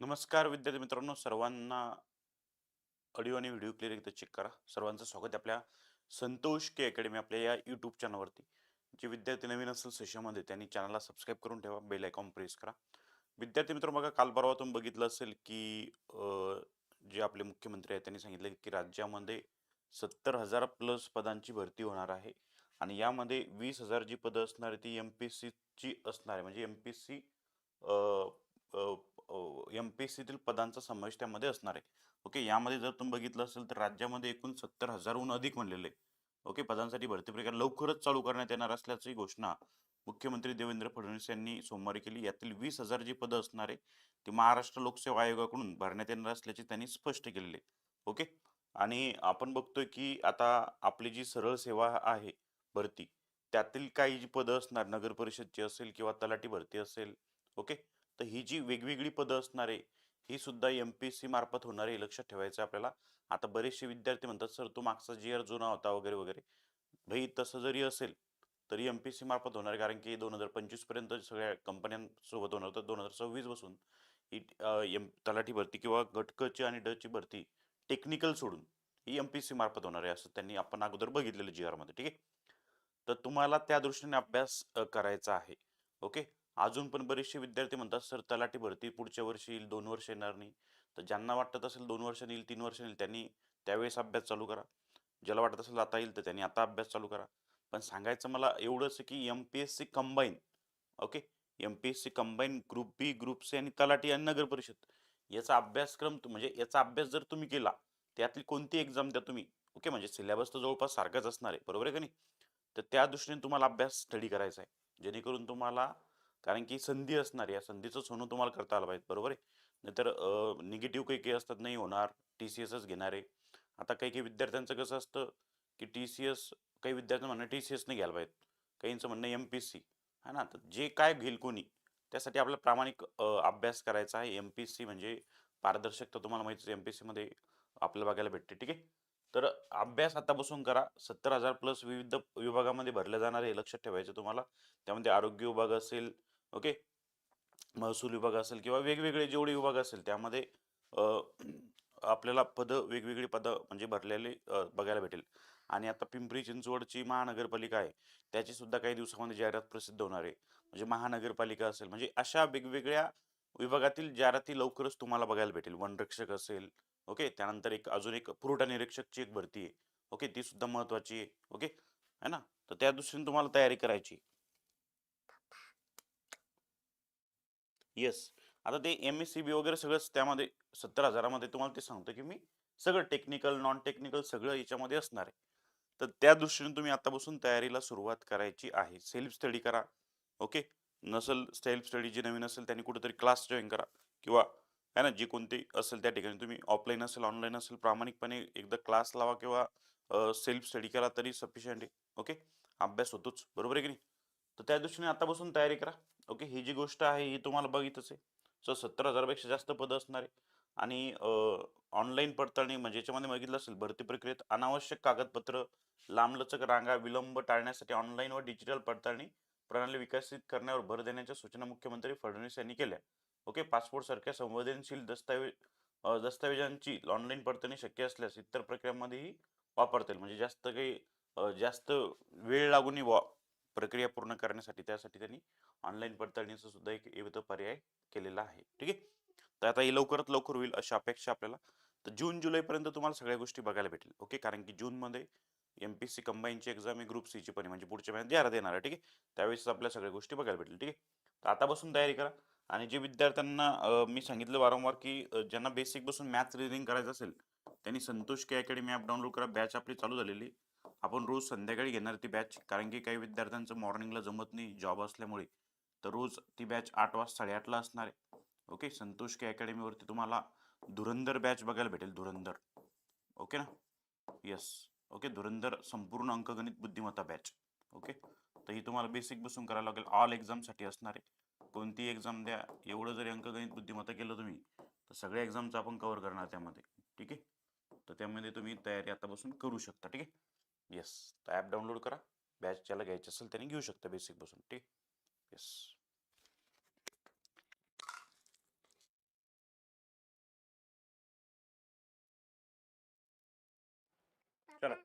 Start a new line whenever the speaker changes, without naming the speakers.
नमस्कार विद्यार्थी मित्रांनो सर्वांना ऑडिओ आणि व्हिडिओ क्लिअर एकदा चेक करा. सर्वांचं स्वागत आहे आपल्या संतोष के अकॅडमी आपल्या या यूट्यूब चॅनलवरती जे विद्यार्थी नवीन असेल सेशनमध्ये त्यांनी चॅनलला सबस्क्राईब करून ठेवा. बेल आयकॉन प्रेस करा. विद्यार्थी मित्र बघा काल परवा तुम्ही बघितलं असेल की जे आपले मुख्यमंत्री आहेत त्यांनी सांगितलं की राज्यामध्ये सत्तर हजार प्लस पदांची भरती होणार आहे. आणि यामध्ये वीस हजार जी पदं असणार आहे ती एम पी सीची असणार आहे. म्हणजे M P C M P S सीतील पदांचा समावेश त्यामध्ये असणार आहे. ओके यामध्ये जर तुम्ही बघितलं असेल तर राज्यामध्ये एकूण सत्तर हजारहून अधिक म्हणलेले ओके पदांसाठी भरती प्रक्रिया लवकरच चालू करण्यात येणार असल्याची घोषणा मुख्यमंत्री देवेंद्र फडणवीस यांनी सोमवारी केली. यातील वीस हजार जी पदं असणार आहे ती महाराष्ट्र लोकसेवा आयोगाकडून भरण्यात येणार असल्याचे त्यांनी स्पष्ट केलेले ओके आणि आपण बघतोय की आता आपली जी सरळ सेवा आहे भरती त्यातील काही जी पदं असणार नगर परिषदची असेल किंवा तलाठी भरती असेल. ओके तर ही जी वेगवेगळी पदं असणारे ही सुद्धा एम पी सी मार्फत होणार आहे लक्षात ठेवायचं आहे आपल्याला. आता बरेचसे विद्यार्थी म्हणतात सर तो मागचा जी आर जुना होता वगैरे वगैरे. भाई तसं जरी असेल तरी एम पी सी मार्फत होणार आहे कारण की दोन हजार पंचवीसपर्यंत सगळ्या कंपन्यांसोबत होणार होतं दोन हजार सव्वीसपासून. ही एम तलाठी भरती किंवा गटकची आणि डची भरती टेक्निकल सोडून ही एम पी सी मार्फत होणार आहे असं त्यांनी आपण अगोदर बघितलेलं जी आरमध्ये ठीक आहे? तर तुम्हाला त्या दृष्टीने अभ्यास करायचा आहे ओके? अजून पण बरेचसे विद्यार्थी म्हणतात सर तलाठी भरती पुढच्या वर्षी येईल दोन वर्ष येणार नाही. तर ज्यांना वाटत असेल दोन वर्ष येईल तीन वर्ष येईल त्यांनी त्यावेळेस अभ्यास चालू करा. ज्याला वाटत असेल आता येईल तर त्यांनी आता अभ्यास चालू करा. पण सांगायचं मला एवढंच की M P S C combine okay? M P S C combine group B group C आणि तलाठी आणि नगर परिषद याचा अभ्यासक्रम म्हणजे याचा अभ्यास जर तुम्ही केला त्यातली कोणती एक्झाम द्या तुम्ही ओके? म्हणजे सिलेबस तर जवळपास सारखाच असणार आहे बरोबर आहे का नाही? तर त्या दृष्टीने तुम्हाला अभ्यास स्टडी करायचा आहे. जेणेकरून तुम्हाला कारण की संधी असणार आहे, या संधीचं सोनं तुम्हाला करता आलं पाहिजे. बरोबर आहे? नाहीतर निगेटिव्ह काही काही असतात नाही होणार. टी सी एसच घेणार आहे. आता काही काही विद्यार्थ्यांचं कसं असतं की टी सी एस काही विद्यार्थ्यांना म्हणणं टी सी एस नाही घ्यायला पाहिजे काहींचं म्हणणं एम पी सी है ना? तर जे काय घेईल कोणी त्यासाठी आपला प्रामाणिक अभ्यास करायचा आहे. एम पी सी म्हणजे पारदर्शकता तुम्हाला माहितीच एम पी सीमध्ये आपल्याला बघायला भेटते. ठीक आहे? तर अभ्यास आता बसून करा. सत्तर हजार प्लस विविध विभागामध्ये भरले जाणार हे लक्षात ठेवायचं तुम्हाला. त्यामध्ये आरोग्य विभाग असेल ओके? महसूल विभाग असेल किंवा वेगवेगळे जेवढे विभाग असेल त्यामध्ये आपल्याला पदं वेगवेगळी पदं म्हणजे भरलेले बघायला भेटेल. आणि आता पिंपरी चिंचवडची महानगरपालिका आहे त्याची सुद्धा काही दिवसामध्ये जाहिरात प्रसिद्ध होणार आहे. म्हणजे महानगरपालिका असेल म्हणजे अशा वेगवेगळ्या विभागातील जाहिराती लवकरच तुम्हाला बघायला भेटेल. वनरक्षक असेल ओके? त्यानंतर एक अजून एक पुरवठा निरीक्षकची एक भरती आहे ओके? ती सुद्धा महत्वाची आहे ओके? है ना? तर त्या दृष्टीने तुम्हाला तयारी करायची येस आता ते एम एस सी बी वगैरे सगळंच त्यामध्ये सत्तर हजारामध्ये तुम्हाला ते सांगतो की मी सगळं टेक्निकल नॉन टेक्निकल सगळं याच्यामध्ये असणार आहे. तर त्या दृष्टीने तुम्ही आतापासून तयारीला सुरुवात करायची आहे. सेल्फ स्टडी करा ओके नसेल सेल्फ स्टडी जे नवीन असेल त्यांनी कुठेतरी क्लास जॉईन करा. किंवा है ना जे कोणती असेल त्या ठिकाणी तुम्ही ऑफलाईन असेल ऑनलाईन असेल प्रामाणिकपणे एकदा क्लास लावा किंवा सेल्फ स्टडी करा तरी सफिशियंट आहे ओके अभ्यास होतोच. बरोबर आहे की नाही? तर त्या दृष्टीने आतापासून तयारी करा. ओके ही जी गोष्ट आहे ही तुम्हाला बघितच आहे. सो सत्तर हजारापेक्षा जास्त पदं असणार आहे. आणि ऑनलाईन पडताळणी म्हणजे याच्यामध्ये बघितलं असेल भरती प्रक्रियेत अनावश्यक कागदपत्र लांबलचक रांगा विलंब टाळण्यासाठी ऑनलाईन व डिजिटल पडताळणी प्रणाली विकसित करण्यावर भर देण्याच्या सूचना मुख्यमंत्री फडणवीस यांनी केल्या. ओके पासपोर्ट सारख्या संवेदनशील दस्तावेज दस्तावेजांची ऑनलाईन पडताळणी शक्य असल्यास इतर प्रक्रियांमध्येही वापरता येईल. म्हणजे जास्त काही जास्त वेळ लागून नाही प्रक्रिया पूर्ण करण्यासाठी त्यासाठी त्यांनी ऑनलाईन पडताळणीचा सुद्धा एक विविध पर्याय केलेला आहे. ठीक आहे? तर आता हे लवकरात लवकर होईल अशी अपेक्षा आपल्याला. तर जून जुलैपर्यंत तुम्हाला सगळ्या गोष्टी बघायला भेटेल. ओके? कारण की जूनमध्ये एम पी सी कंबाईनची एक्झाम आहे ग्रुप सीची पण म्हणजे पुढच्या महिन्यात द्यायला देणार आहे. ठीक आहे? त्यावेळेस आपल्या सगळ्या गोष्टी बघायला भेटेल. ठीक आहे? तर आतापासून तयारी करा. आणि जे विद्यार्थ्यांना मी सांगितलं वारंवार की ज्यांना बेसिकपासून मॅथ्स रिडिंग करायचं असेल त्यांनी Santosh K academy app download करा. बॅच आपली चालू झालेली. आपण रोज संध्याकाळी घेणार ती बॅच कारण की काही विद्यार्थ्यांचं मॉर्निंगला जमत नाही जॉब असल्यामुळे. तर रोज ती बॅच आठ वाजता साडेआठला असणार आहे. ओके संतोष के अकॅडमीवरती तुम्हाला धुरंधर बॅच बघायला भेटेल धुरंधर. ओके ना? येस ओके धुरंधर संपूर्ण अंकगणित बुद्धिमत्ता बॅच ओके तर ही तुम्हाला बेसिक बसून करायला लागेल. ऑल एक्झामसाठी असणार आहे. कोणती एक्झाम द्या? एवढं जरी अंकगणित बुद्धिमत्ता केलं तुम्ही तर सगळ्या एक्झामचं आपण कव्हर करणार त्यामध्ये. ठीक आहे? तर त्यामध्ये तुम्ही तयारी आतापासून करू शकता ठीक आहे? येस तर ॲप डाउनलोड करा. बॅच ज्याला घ्यायची असेल त्याने घेऊ शकता बेसिक बसून ठीक आहे? येस चला.